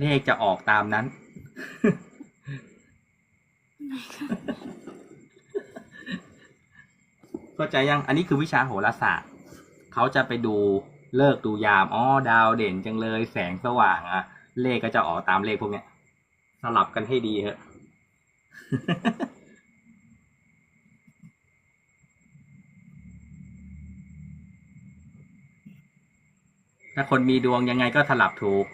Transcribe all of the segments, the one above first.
เลขจะออกตามนั้น เข้าใจยัง อันนี้คือวิชาโหราศาสตร์เขาจะไปดูเลิกดูยาม อ๋อ ดาวเด่นจังเลย แสงสว่างอะเลขก็จะออกตามเลขพวกเนี้ย สลับกันให้ดีเถอะถ้าคนมีดวงยังไงก็สลับถูก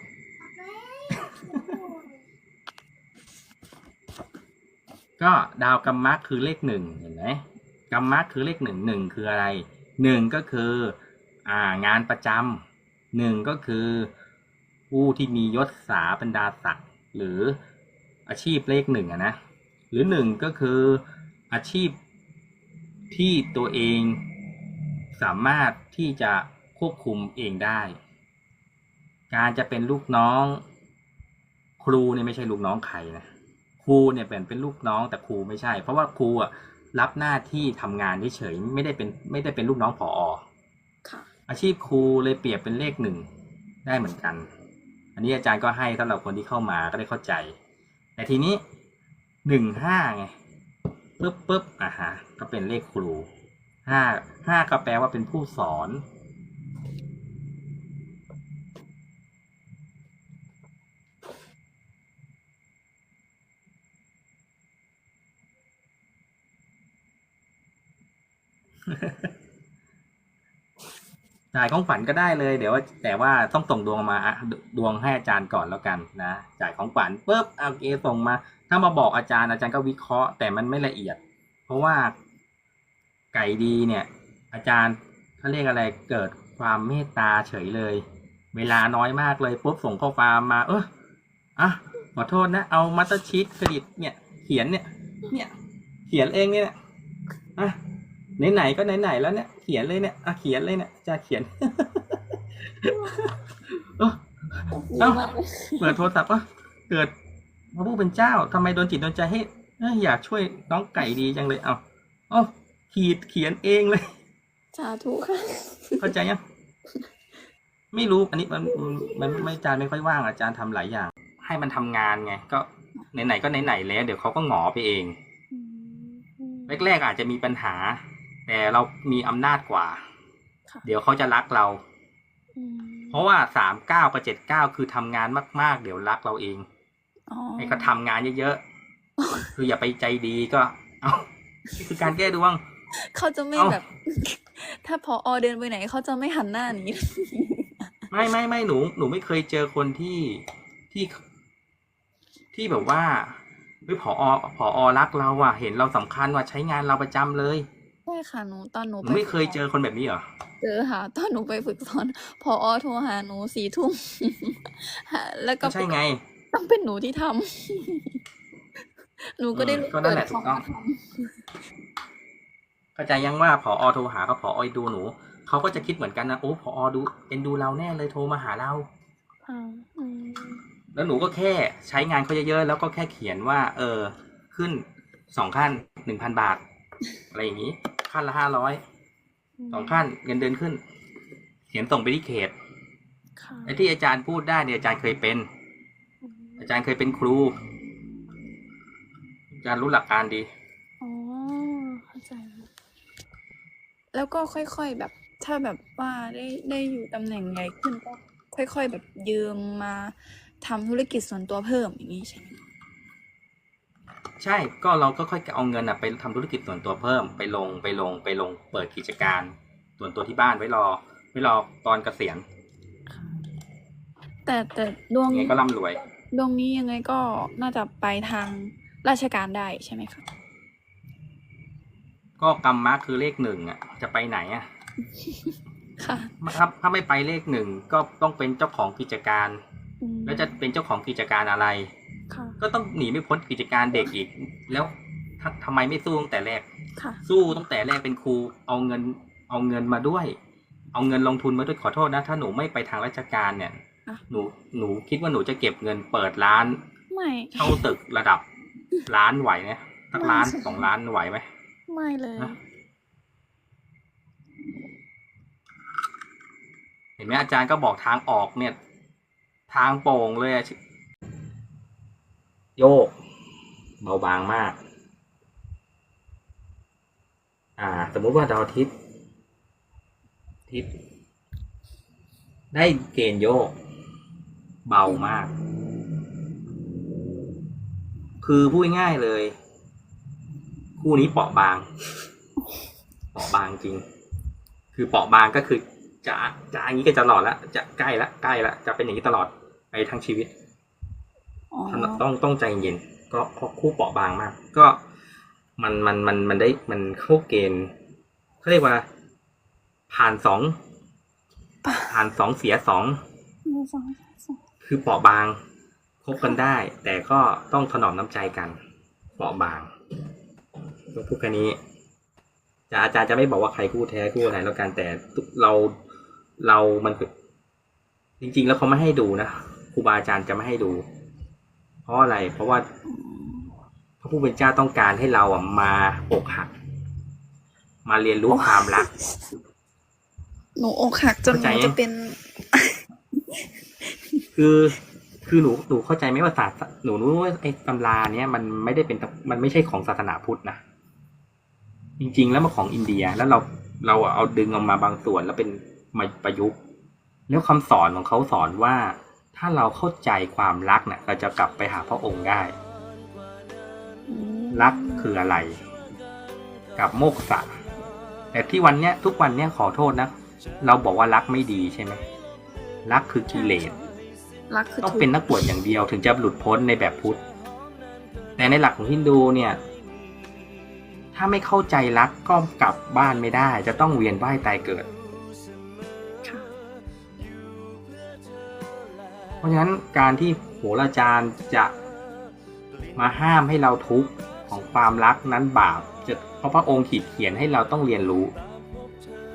ก็ดาวกัมมะคือเลขหนึ่งเห็นไหมกัมมะคือเลขหนึ่งหนึ่งคืออะไรหนึ่งก็คืออ่างานประจำหนึ่งก็คือผู้ที่มียศสาบรรดาศักดิ์หรืออาชีพเลขหนึ่งนะหรือหนึ่งก็คืออาชีพที่ตัวเองสามารถที่จะควบคุมเองได้ การจะเป็นลูกน้อง ครูเนี่ยไม่ใช่ลูกน้องใครนะ ครูเนี่ยเป็นเป็นลูกน้องแต่ครูไม่ใช่ เพราะว่าครูอะรับหน้าที่ทำงานเฉยๆไม่ได้เป็นไม่ได้เป็นลูกน้องผอค่ะ อาชีพครูเลยเปรียบเป็นเลขหนึ่งได้เหมือนกัน อันนี้อาจารย์ก็ให้สำหรับคนที่เข้ามาก็ได้เข้าใจ แต่ทีนี้หนึ่งห้าไงปึ๊บปึ๊บอะฮะก็เป็นเลขครูห้าห้าก็แปลว่าเป็นผู้สอน จ่ายของขวัญก็ได้เลย เดี๋ยวว่าแต่ว่าต้องส่งดวงมาดวงให้อาจารย์ก่อนแล้วกันนะจ่ายของขวัญปุ๊บเอาเกส่งมา ถ้ามาบอกอาจารย์อาจารย์ก็วิเคราะห์แต่มันไม่ละเอียด เพราะว่าไก่ดีเนี่ย อาจารย์เขาเรียกอะไรเกิดความเมตตาเฉยเลย เวลาน้อยมากเลยปุ๊บส่งข้อความมา เอออะขอโทษนะเอามัตเตอร์ชีตเครดิตเนี่ย เขียนเนี่ย เนี่ย เขียนเองเนี่ยอะ ไหนๆก็ไหนๆแล้วเนี่ยเขียนเลยเนี่ยอะเขียนเลยเนี่ยจะเขียน เอ้าเอ้าเปิดโทรศัพท์อะเกิดพระผู้เป็นเจ้าทำไมโดนจิตโดนใจให้เอ้ยอยากช่วยน้องไก่ดีจังเลยเอาเอาขีดเขียนเองเลย สาธุค่ะ เข้าใจยังไม่รู้อันนี้มันมันมันไม่อาจารย์ไม่ค่อยว่างอาจารย์ทำหลายอย่าง ให้มันทำงานไง ก็ไหนๆก็ไหนๆแล้ว เดี๋ยวเขาก็หงอไปเอง แรกๆอาจจะมีปัญหา แต่เรามีอำนาจกว่า ค่ะ เดี๋ยวเขาจะรักเรา อืมเพราะว่าสามเก้ากับเจ็ดเก้าคือทำงานมากๆ เดี๋ยวรักเราเองอ๋อให้เขาทำงานเยอะๆ คืออย่าไปใจดีก็ เอานี่คือการแก้ดวง เขาจะไม่เอ้า แบบ ถ้าพออเดินไปไหนเขาจะไม่หันหน้าหนี ไม่ไม่ไม่หนูหนูไม่เคยเจอคนที่ที่ที่แบบว่าเฮ้ยผอผอรักเราอะ เห็นเราสำคัญว่าใช้งานเราประจำเลย ใช่ค่ะหนูตอนหนูหนูไม่เคยเจอคนแบบนี้เหรอ เจอค่ะ ตอนหนูไปฝึกสอนพออโทรหาหนูสี่ทุ่มหาแล้วก็ก็ใช่ไง ต้องเป็นหนูที่ทำหนูก็ได้เออรู้ก็นั่นแหละถูกต้องเข้าใจยังว่าผอโทรหาก็ผอดูหนูเขาก็จะคิดเหมือนกันนะโอ้ผอดูเป็นดูเราแน่เลยโทรมาหาเราอ่าอืมแล้วหนูก็แค่ใช้งานเขาเยอะๆแล้วก็แค่เขียนว่า เออ ขึ้นสองขั้นหนึ่งพันบาท อะไรอย่างนี้ ขั้นละห้าร้อยสองขั้นเงินเดือนขึ้น เขียนส่งไปที่เขตค่ะไอ้ที่อาจารย์พูดได้เนี่ยอาจารย์เคยเป็นอืมอาจารย์เคยเป็นครู อาจารย์รู้หลักการดีอ๋อเข้าใจแล้วแล้วก็ค่อยๆแบบ ถ้าแบบว่าได้ได้อยู่ตำแหน่งใหญ่ขึ้นก็ค่อยๆแบบยืมมาทำธุรกิจส่วนตัวเพิ่มอย่างนี้ใช่ไหม ใช่ก็เราก็ค่อยเอาเงินอะไปทำธุรกิจส่วนตัวเพิ่มไปลงไปลงไปลงเปิดกิจการส่วนตัวที่บ้านไว้รอไว้รอตอนเกษียณแต่แต่ดวงยังไงก็ร่ำรวย ดวงนี้ยังไงก็น่าจะไปทางราชการได้ใช่ไหมคะก็กรรมมะคือเลขหนึ่งอะ จะไปไหนอะค่ะถ้าถ้าไม่ไปเลขหนึ่งก็ต้องเป็นเจ้าของกิจการอืมแล้วจะเป็นเจ้าของกิจการอะไรค่ะ ก็ต้องหนีไม่พ้นกิจการเด็กอีก แล้วททำไมไม่สู้ตั้งแต่แรกค่ะสู้ตั้งแต่แรกเป็นครูเอาเงิน เอาเงินมาด้วย เอาเงินลงทุนมาด้วยขอโทษนะ ถ้าหนูไม่ไปทางราชการเนี่ยอะหนูหนูคิดว่าหนูจะเก็บเงินเปิดร้านไม่เช่าตึกระดับล้านไหวไหมสักล้านสองล้านไหวไหมไม่เลยฮะเห็นไหมอาจารย์ก็บอกทางออกเนี่ย ทางโป่งเลยอะ โยก เบาบางมาก อ่า สมมุติว่าดาวอาทิตย์อาทิตย์ได้เกณฑ์โยก เบามาก คือพูดง่ายเลย คู่นี้เปราะบาง เปราะบางจริง คือเปราะบางก็คือจะจะอย่างนี้ก็จะหลอดล้วจะใกล้ละใกล้ละจะเป็นอย่างนี้ตลอดไปทั้งชีวิต ต้องต้องใจเย็นก็คู่เปราะบางมาก ก็มันมันมันมันได้มันเข้าเกณฑ์เขาเรียกว่า ผ่านสองผ่านสองเสียสองคือเปราะบางคบกันได้ แต่ก็ต้องถนอมน้ำใจกัน เปราะบางก็พูดแค่นี้จะอาจารย์จะไม่บอกว่าใครคู่แท้คู่อะไรแล้วกันแต่เราเรามันจริง ๆ แล้วเขาไม่ให้ดูนะครูบาอาจารย์จะไม่ให้ดู เพราะอะไร เพราะว่าพระผู้เป็นเจ้าต้องการให้เราอะมาอกหัก มาเรียนรู้ความรัก หนูอกหักจนหเข้าใจนูไหมจะเป็น คือคือหนูหนูเข้าใจไหมว่าศาสตร์หนูรู้ว่าไอ้ตำราเนี้ยมันไม่ได้เป็นมันไม่ใช่ของศาสนาพุทธนะจริง ๆ แล้วมันของอินเดียแล้วเราเราเอาดึงออกมาบางส่วนแล้วเป็นมาประยุกต์ แล้วคำสอนของเขาสอนว่า ถ้าเราเข้าใจความรักเนี่ยเราจะกลับไปหาพระองค์ได้อืมรักคืออะไร กับโมกษะแต่ที่วันเนี้ยทุกวันเนี้ยขอโทษนะ เราบอกว่ารักไม่ดีใช่ไหมรักคือกิเลสรักคือต้องทุกเป็นนักบวชอย่างเดียวถึงจะหลุดพ้นในแบบพุทธ แต่ในหลักของฮินดูเนี่ย ถ้าไม่เข้าใจรักก็กลับบ้านไม่ได้ จะต้องเวียนว่ายตายเกิด ราะฉะนั้นการที่โหราจารย์จะมาห้ามให้เราทุกข์ของความรักนั้นบาปจะเพราะพระองค์ขีดเขียนให้เราต้องเรียนรู้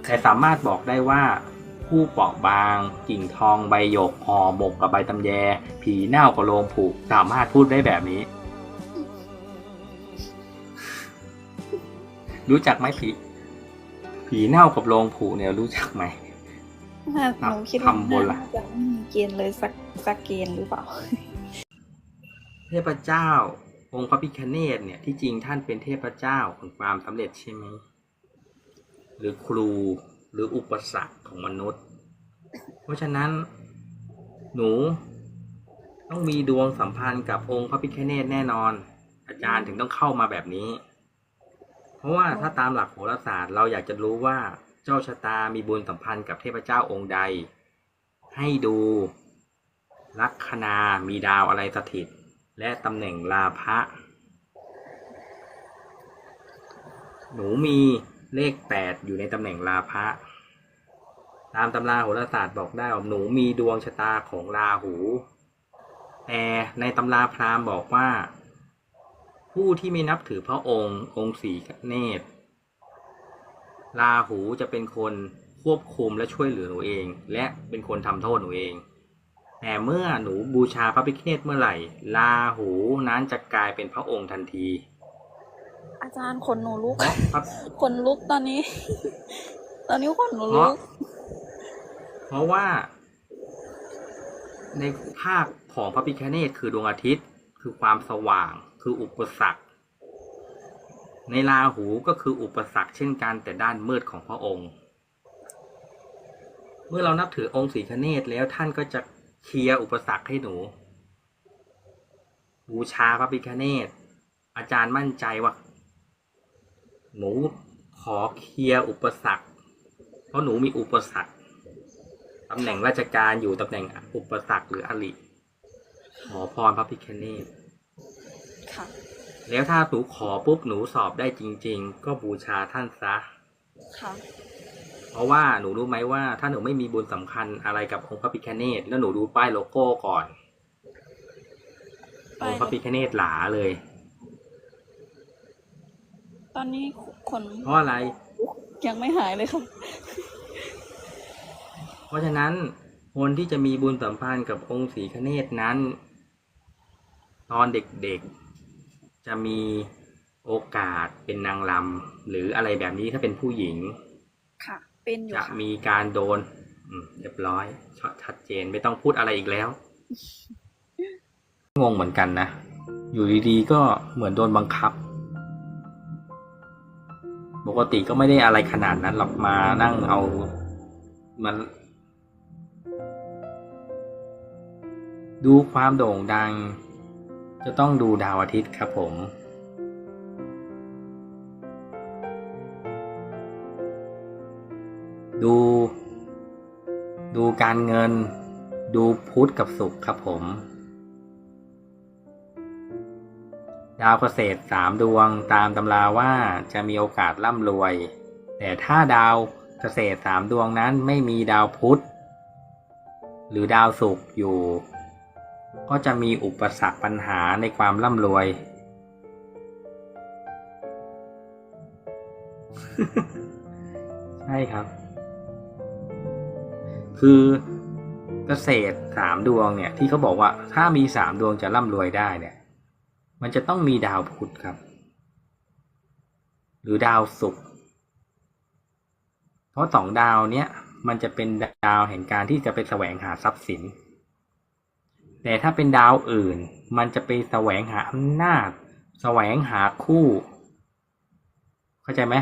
แต่สามารถบอกได้ว่า ผู้เปราะบาง กิ่งทองใบหยกห่อหมกกับใบตำแย ผีเน่ากับโลงผูกสามารถพูดได้แบบนี้ รู้จักไหมผีผีเน่ากับโลงผูกเนี่ยรู้จักไหม น่าหนูคิดว่าทำบนล่ะ น่าจะไม่มีเกณฑ์เลยสักสักเกณฑ์หรือเปล่า เทพเจ้า องค์พระพิคเนตเนี่ยที่จริงท่านเป็นเทพเจ้าของความสำเร็จใช่ไหมหรือครูหรืออุปสรรคของมนุษย์ เพราะฉะนั้นหนูต้องมีดวงสัมพันธ์กับองค์พระพิคเนตแน่นอน อาจารย์ถึงต้องเข้ามาแบบนี้ เพราะว่าถ้าตามหลักโหราศาสตร์เราอยากจะรู้ว่า เจ้าชะตามีบุญสัมพันธ์กับเทพเจ้าองค์ใด ให้ดูลัคนามีดาวอะไรสถิต และตำแหน่งลาภะหนูมีเลขแปดอยู่ในตำแหน่งลาภะตามตำราโหราศาสตร์บอกได้ว่าหนูมีดวงชะตาของราหู แต่ในตำราพราหมณ์บอกว่า ผู้ที่ไม่นับถือพระองค์องค์สีเนตร ราหูจะเป็นคนควบคุมและช่วยเหลือหนูเอง และเป็นคนทำโทษหนูเอง แต่เมื่อหนูบูชาพระพิฆเนศเมื่อไหร่ราหูนั้นจะกลายเป็นพระองค์ทันที อาจารย์ขนหนูลุกเพราะพระขนลุกตอนนี้ ตอนนี้ขนหนูเพลุราะกเพราะว่า ในภาคของพระพิฆเนศคือดวงอาทิตย์ คือความสว่าง คืออุปสรรค ในราหูก็คืออุปสรรคเช่นกันแต่ด้านมืดของพระองค์ เมื่อเรานับถือองค์ศรีคเนศแล้วท่านก็จะเคลียร์อุปสรรคให้หนู บูชาพระพิฆเนศอาจารย์มั่นใจว่า หนูขอเคลียร์อุปสรรค เพราะหนูมีอุปสรรคตำแหน่งราชการอยู่ตำแหน่งอุปสรรคหรืออริขอพรพระพิฆเนศค่ะ แล้วถ้าหนูขอปุ๊บหนูสอบได้จริง ๆ ก็บูชาท่านซะ ค่ะ เพราะว่าหนูรู้ไหมว่า ถ้าหนูไม่มีบุญสำคัญอะไรกับองค์พระพิฆเนศแล้วหนูดูป้ายโลโก้ก่อนป้ายองค์พระพิฆเนศหลาเลย ตอนนี้ขนเพราะอะไร ยังไม่หายเลยค่ะ เพราะฉะนั้นคนที่จะมีบุญสัมพันธ์กับองค์ศรีคเนศนั้น ตอนเด็กๆ จะมีโอกาสเป็นนางลำหรืออะไรแบบนี้ถ้าเป็นผู้หญิง ค่ะ เป็นอยู่จะค่ะมีการโดน อืมเรียบร้อยชชัดเจนไม่ต้องพูดอะไรอีกแล้ว งงเหมือนกันนะ อยู่ดีๆก็เหมือนโดนบังคับ ปกติก็ไม่ได้อะไรขนาดนั้นหรอกมานั่งเอามัน ดูความโด่งดัง จะต้องดูดาวอาทิตย์ครับผม ดู ดูการเงิน ดูพุธกับศุกร์ครับผม ดาวเกษตรสามดวงตามตำราว่าจะมีโอกาสร่ำรวย แต่ถ้าดาวเกษตรสามดวงนั้นไม่มีดาวพุธ หรือดาวศุกร์อยู่ ก็จะมีอุปสรรคปัญหาในความร่ำรวย ใช่ครับ คือเกษตรสามดวงเนี่ย ที่เขาบอกว่าถ้ามีสามดวงจะร่ำรวยได้เนี่ย มันจะต้องมีดาวพุธครับ หรือดาวศุกร์เพราะสองดาวเนี้ยมันจะเป็นดาวแห่งการที่จะไปแสวงหาทรัพย์สิน แต่ถ้าเป็นดาวอื่น มันจะไปแสวงหาอำนาจ แสวงหาคู่ เข้าใจไหม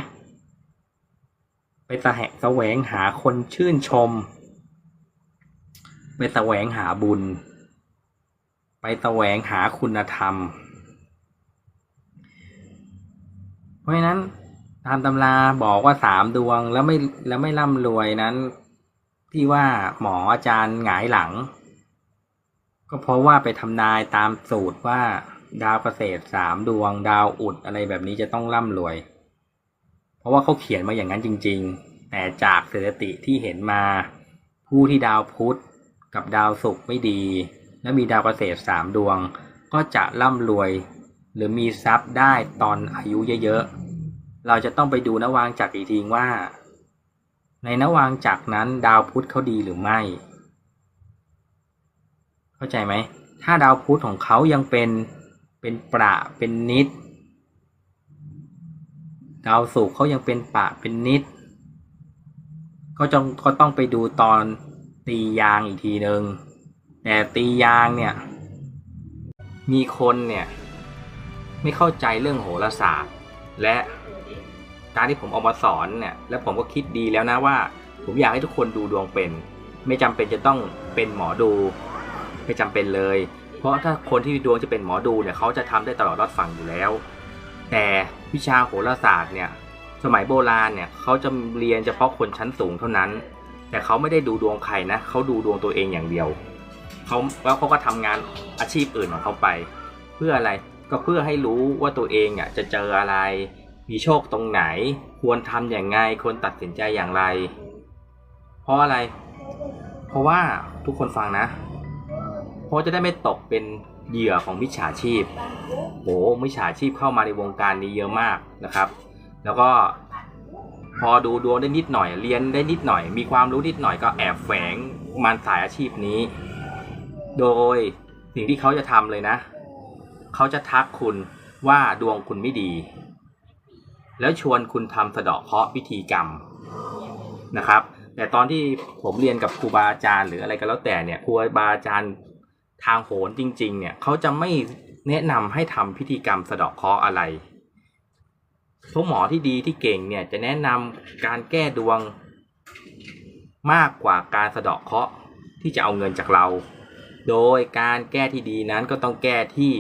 ไปแสหแสวงหาคนชื่นชม ไปแสวงหาบุญ ไปแสวงหาคุณธรรม เพราะฉะนั้นตามตำราบอกว่าสามดวงแล้วไม่แล้วไม่ร่ำรวยนั้น ที่ว่าหมออาจารย์หงายหลัง ก็เพราะว่าไปทำนายตามสูตรว่า ดาวเกษตรสามดวง ดาวอุดอะไรแบบนี้จะต้องร่ำรวย เพราะว่าเขาเขียนมาอย่างนั้นจริง ๆ แต่จากสถิติที่เห็นมา ผู้ที่ดาวพุธกับดาวศุกร์ไม่ดี และมีดาวเกษตรสามดวง ก็จะร่ำรวย หรือมีทรัพย์ได้ตอนอายุเยอะๆ เราจะต้องไปดูนวางจักรอีกทีว่า ในนวางจักรนั้นดาวพุธเขาดีหรือไม่ เข้าใจไหม ถ้าดาวพุธของเขายังเป็นเป็นประเป็นนิด ดาวศุกร์เขายังเป็นปะเป็นนิด ก็จงก็ต้องไปดูตอนตียางอีกทีหนึ่งแต่ตียางเนี่ย มีคนเนี่ยไม่เข้าใจเรื่องโหราศาสตร์ และการที่ผมเอามาสอนเนี่ยและผมก็คิดดีแล้วนะว่า ผมอยากให้ทุกคนดูดวงเป็น ไม่จำเป็นจะต้องเป็นหมอดู ไม่จำเป็นเลย เพราะถ้าคนที่ดวงจะเป็นหมอดูเนี่ยเขาจะทำได้ตลอดรอดฝั่งอยู่แล้ว แต่วิชาโหราศาสตร์เนี่ยสมัยโบราณเนี่ยเขาจะเรียนเฉพาะคนชั้นสูงเท่านั้น แต่เขาไม่ได้ดูดวงใครนะเขาดูดวงตัวเองอย่างเดียวเขาแล้วเขาก็ทำงานอาชีพอื่นของเขาไป เพื่ออะไรก็เพื่อให้รู้ว่าตัวเองอะจะเจออะไร มีโชคตรงไหน ควรทำอย่างไงควรตัดสินใจอย่างไร เพราะอะไร เพราะว่าทุกคนฟังนะ เพราะจะได้ไม่ตกเป็นเหยื่อของมิจฉาชีพโหมิจฉาชีพเข้ามาในวงการนี้เยอะมากนะครับ แล้วก็พอดูดวงได้นิดหน่อยเรียนได้นิดหน่อย มีความรู้นิดหน่อยก็แอบแฝงมันสายอาชีพนี้ โดยสิ่งที่เขาจะทำเลยนะ เขาจะทักคุณว่าดวงคุณไม่ดี แล้วชวนคุณทำสะเดาะเคราะห์พิธีกรรมนะครับ แต่ตอนที่ผมเรียนกับครูบาอาจารย์หรืออะไรก็แล้วแต่เนี่ยครูบาอาจารย์ ทางโหนจริง ๆ เนี่ยเขาจะไม่แนะนำให้ทำพิธีกรรมสะเดาะเคราะห์อะไรพวกหมอที่ดีที่เก่งเนี่ยจะแนะนำการแก้ดวงมากกว่าการสะเดาะเคราะห์ที่จะเอาเงินจากเรา โดยการแก้ที่ดีนั้นก็ต้องแก้ที่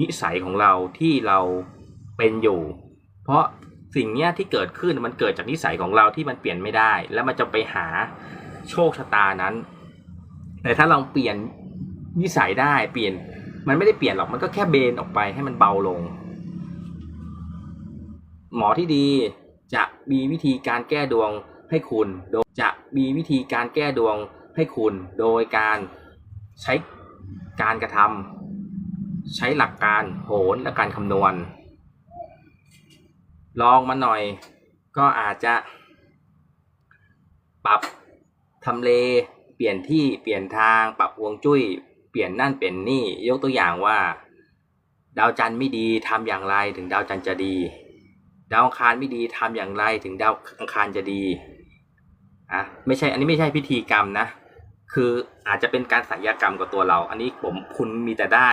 นิสัยของเราที่เราเป็นอยู่ เพราะสิ่งเนี้ยที่เกิดขึ้นมันเกิดจากนิสัยของเราที่มันเปลี่ยนไม่ได้ แล้วมันจะไปหาโชคชะตานั้น แต่ถ้าเราเปลี่ยน นิสัยได้เปลี่ยน มันไม่ได้เปลี่ยนหรอกมันก็แค่เบนออกไปให้มันเบาลง หมอที่ดีจะมีวิธีการแก้ดวงให้คุณโดยจะมีวิธีการแก้ดวงให้คุณ โดยการใช้การกระทำใช้หลักการโหนและการคำนวณ ลองมาหน่อยก็อาจจะ ปรับทำเล เปลี่ยนที่เปลี่ยนทางปรับฮวงจุ้ย เปลี่ยนนั่นเปลี่ยนนี่ยกตัวอย่างว่า ดาวจันทร์ไม่ดีทำอย่างไรถึงดาวจันทร์จะดี ดาวอังคารไม่ดีทำอย่างไรถึงดาวอังคารจะดีอะไม่ใช่อันนี้ไม่ใช่พิธีกรรมนะ คืออาจจะเป็นการสัญญกรรมกับตัวเรา อันนี้ผมคุณมีแต่ได้